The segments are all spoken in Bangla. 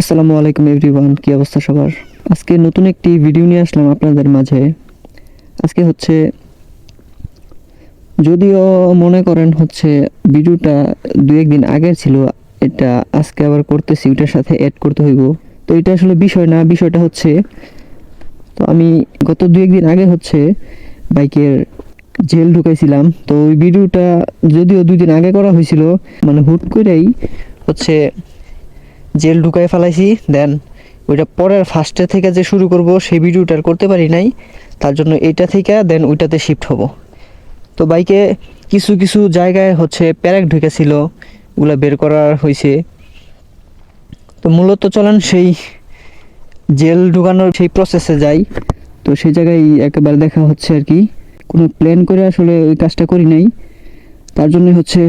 আসসালামু আলাইকুম এভরিওয়ান, কি অবস্থা সবার? আজকে নতুন একটি ভিডিও নিয়ে আসলাম আপনাদের মাঝে। আজকে হচ্ছে, যদিও মনে করেন হচ্ছে ভিডিওটা দু একদিন আগের ছিল, এটা আজকে আবার করতেছি ওইটার সাথে অ্যাড করতে হইব। তো এটা আসলে বিষয় না, বিষয়টা হচ্ছে, তো আমি গত দু একদিন আগে হচ্ছে বাইকের জেল ঢুকাইছিলাম, তো ওই ভিডিওটা যদিও দুই দিন আগে করা হয়েছিল মানে হুট করেই হচ্ছে জেল ঢুকাই ফেলাইছি, দেন ওইটা পরের ফার্স্টে থেকে যে শুরু করব, সেই ভিডিওটা করতে পারি নাই। তার জন্য এইটা থেকে, দেন ওইটাতে শিফট হব। তো বাইকে কিছু কিছু জায়গায় হচ্ছে প্যারাক ঢুকেছিল, ওগুলো বের করার হয়েছে তো মূলত চলেন সেই জেল ঢুকানোর সেই প্রসেসে যাই। তো সেই জায়গায় একেবারে দেখা হচ্ছে আর কি, কোনো প্ল্যান করে আসলে ওই কাজটা করি নাই। তার জন্য হচ্ছে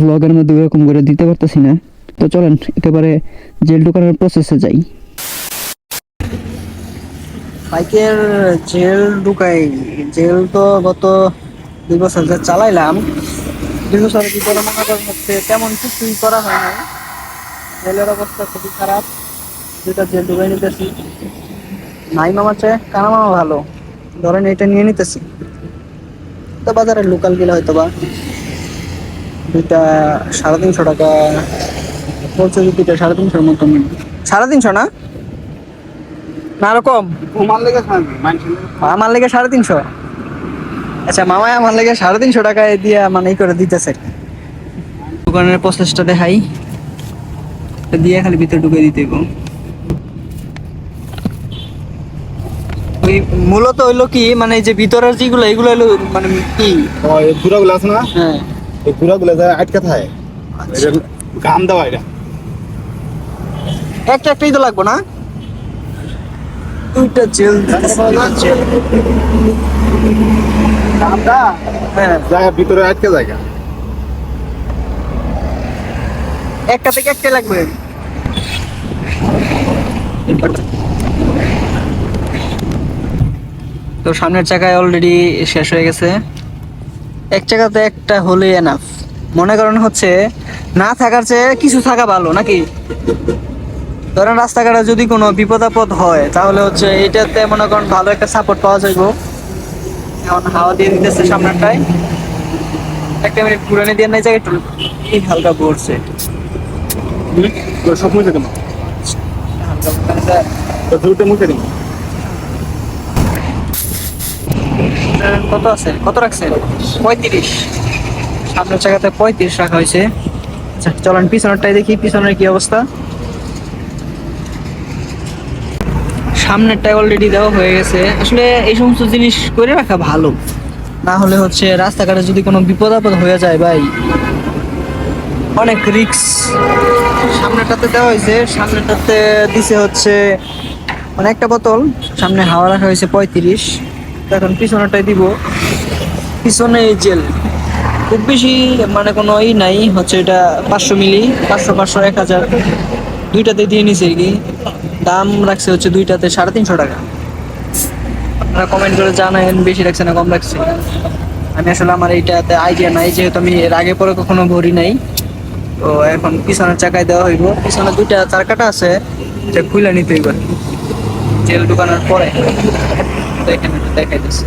ব্লগের মধ্যে ওরকম করে দিতে পারতেছি না। তো চলেন, একেবারে জেল ঢুকানোর প্রসেসে যাই। বাইকের জেল ঢুকাই, জেল তো গত দুই বছর যা চালাইলাম। দুই বছর ভিতরে মনে করেন হচ্ছে তেমন কিছুই করা হয় না জেলের অবস্থা খুবই খারাপ দুটা জেল ঢুকাই নিতেছি। নাই মামা চেয়ে কানা মামা ভালো। ধরেন এটা নিয়ে নিতেছি। তো বাজারে লোকাল গেলে হয়তো বা দুইটা সাড়ে তিনশো টাকা বলছে যে দুইটা সাড়ে তিনশোর মতন সাড়ে তিনশো না? না আরও কম। আমার লেগে সাড়ে তিনশো। আচ্ছা মামাই আমার লেগে সাড়ে তিনশো টাকায় দিয়ে মানে ই করে দিতেছে। দোকানের প্রসেসটা দেখাই। দিয়ে খালি ভিতরে ঢুকে দিতে ওই মূলত হইল কি মানে যে ভিতরের যেগুলো এগুলো হইল মানে কি? গুড়াগুলো আছে না? হ্যাঁ। ওই গুড়াগুলো যায় আটকে থাকে। আচ্ছা। গাম দেওয়া এটা। একটা একটাই তো লাগবো না? দুইটা জেল হ্যাঁ। ভিতরে আটকে জায়গা। একটা থেকে একটা লাগবে। তো সামনের চাকায় অলরেডি শেষ হয়ে গেছে। এক চাকাতে একটা হলে এনাফ মনে করেন হচ্ছে না থাকার চেয়ে কিছু থাকা ভালো নাকি? ধরেন রাস্তাঘাটে যদি কোনো বিপদ আপদ হয় তাহলে হচ্ছে এটাতে মনে করেন ভালো একটা সাপোর্ট পাওয়া যাইব। এখন হাওয়া দিয়ে দিতেছে সামনেরটায়। একটা মিনিট পুরানি দিয়ে নাই জায়গায় একটু। হালকা পড়ছে। সব মুছে দেবো। দুটো মুছে দেবো। কত আছে? কত রাখছেন? পঁয়ত্রিশ। সামনের জায়গাতে পঁয়ত্রিশ রাখা হয়েছে। আচ্ছা চলেন পিছনেরটাই দেখি। পিছনের কি অবস্থা? সামনেরটাই অলরেডি দেওয়া হয়ে গেছে। আসলে এই সমস্ত জিনিস করে রাখা ভালো। না হলে হচ্ছে রাস্তাঘাটে যদি কোনো বিপদ আপদ হয়ে যায় ভাই, অনেক রিক্স সামনেটাতে দেওয়া হয়েছে সামনেটাতে দিছে হচ্ছে মানে একটা বোতল, সামনে হাওয়া রাখা হয়েছে পঁয়ত্রিশ। এখন পিছনেরটাই দিব। পিছনে জেল খুব বেশি মানে কোনো ই নাই, হচ্ছে এটা পাঁচশো মিলি, পাঁচশো পাঁচশো, এক হাজার। দুইটাতে দিয়ে নিছে আর কি। দাম রাখছে হচ্ছে দুইটাতে সাড়ে তিনশো টাকা। আপনারা কমেন্ট করে জানাবেন বেশি রাখছে না কম রাখছে। আমি আসলে আমার এইটাতে আইডিয়া নাই যেহেতু আমি এর আগে পরে কখনো ভরি নাই। তো এখন পিছনের চাকায় দেওয়া হইব। পিছনে দুইটা চারকাটা আছে যে খুলে নিতে হইব জেল ঢুকানোর পরে। দেখেন দেখাই দিচ্ছি।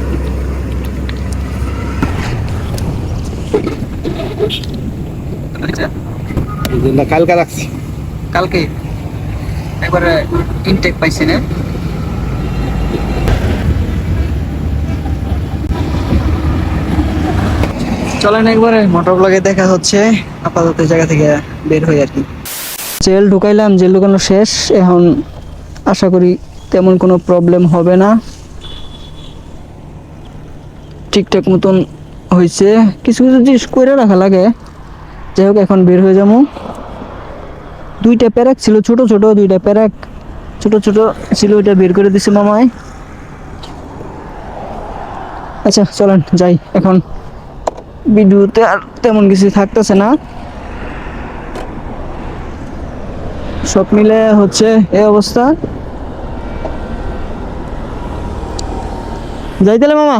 কালকে রাখছি। কালকে? একবারে ইনটেক পাইছি না। চলেন একবারে মোটর ব্লগে দেখা হচ্ছে। আপাতত জায়গা থেকে বের হই আর কি। জেল ঢুকাইলাম, জেল ঢুকানো শেষ। এখন আশা করি তেমন কোনো প্রবলেম হবে না। ঠিকঠাক মতন হয়েছে কিছু কিছু জিনিস করে রাখা লাগে। যাই হোক, এখন বের হয়ে যাব। দুইটা প্যারাক ছিল, ছোট ছোট দুইটা প্যারাক। ছোট ছোট ছিল, ওইটা বের করে দিছে মামায় আচ্ছা চলেন, যাই। এখন ভিডিওতে আর তেমন কিছু থাকতেছে না। সব মিলে হচ্ছে এই অবস্থা। যাই তাহলে মামা।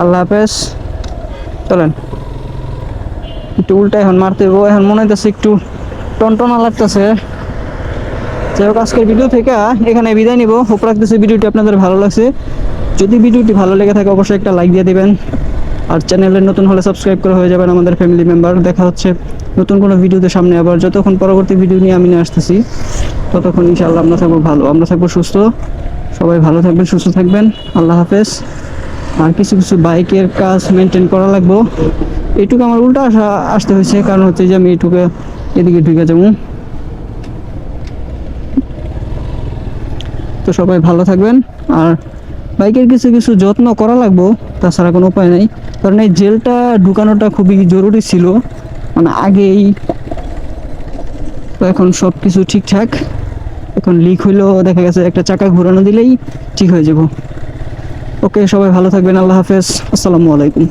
আল্লাহ হাফেজ। চলেন। একটু উল্টা এখন মারতে এখন মনে হইতেছে একটু টনটনা লাগতেছে। যাই হোক আজকের ভিডিও থেকে এখানে বিদায় নিব। হোপ রাখতেছি ভিডিওটি আপনাদের ভালো লাগছে। যদি ভিডিওটি ভালো লেগে থাকে, অবশ্যই একটা লাইক দিয়ে দেবেন। আর চ্যানেলে নতুন হলে সাবস্ক্রাইব করে হয়ে যাবেন আমাদের ফ্যামিলি মেম্বার। দেখা হচ্ছে নতুন কোনো ভিডিওতে সামনে আবার। যতক্ষণ পরবর্তী ভিডিও নিয়ে আমি নিয়ে আসতেছি, ততক্ষণ ইনশাআল্লাহ আমরা থাকব ভালো। আমরা থাকব সুস্থ। সবাই ভালো থাকবেন, সুস্থ থাকবেন। আল্লাহ হাফেজ। আর কিছু কিছু বাইকের কাজ মেনটেন করা লাগবো। এইটুকু আমার উল্টা আসা আসতে হয়েছে। কারণ হচ্ছে যে আমি এইটুকু এদিকে ঢুকে যাব তো সবাই ভালো থাকবেন। আর বাইকের কিছু কিছু যত্ন করা লাগবো, তাছাড়া কোনো উপায় নাই। কারণ এই জেলটা ঢুকানোটা খুবই জরুরি ছিল। মানে আগেই তো এখন সব কিছু ঠিকঠাক। এখন লিক হইলেও দেখা গেছে একটা চাকা ঘোরানো দিলেই ঠিক হয়ে যাব। ওকে, সবাই ভালো থাকবেন, আল্লাহ হাফেজ। আসসালামু আলাইকুম।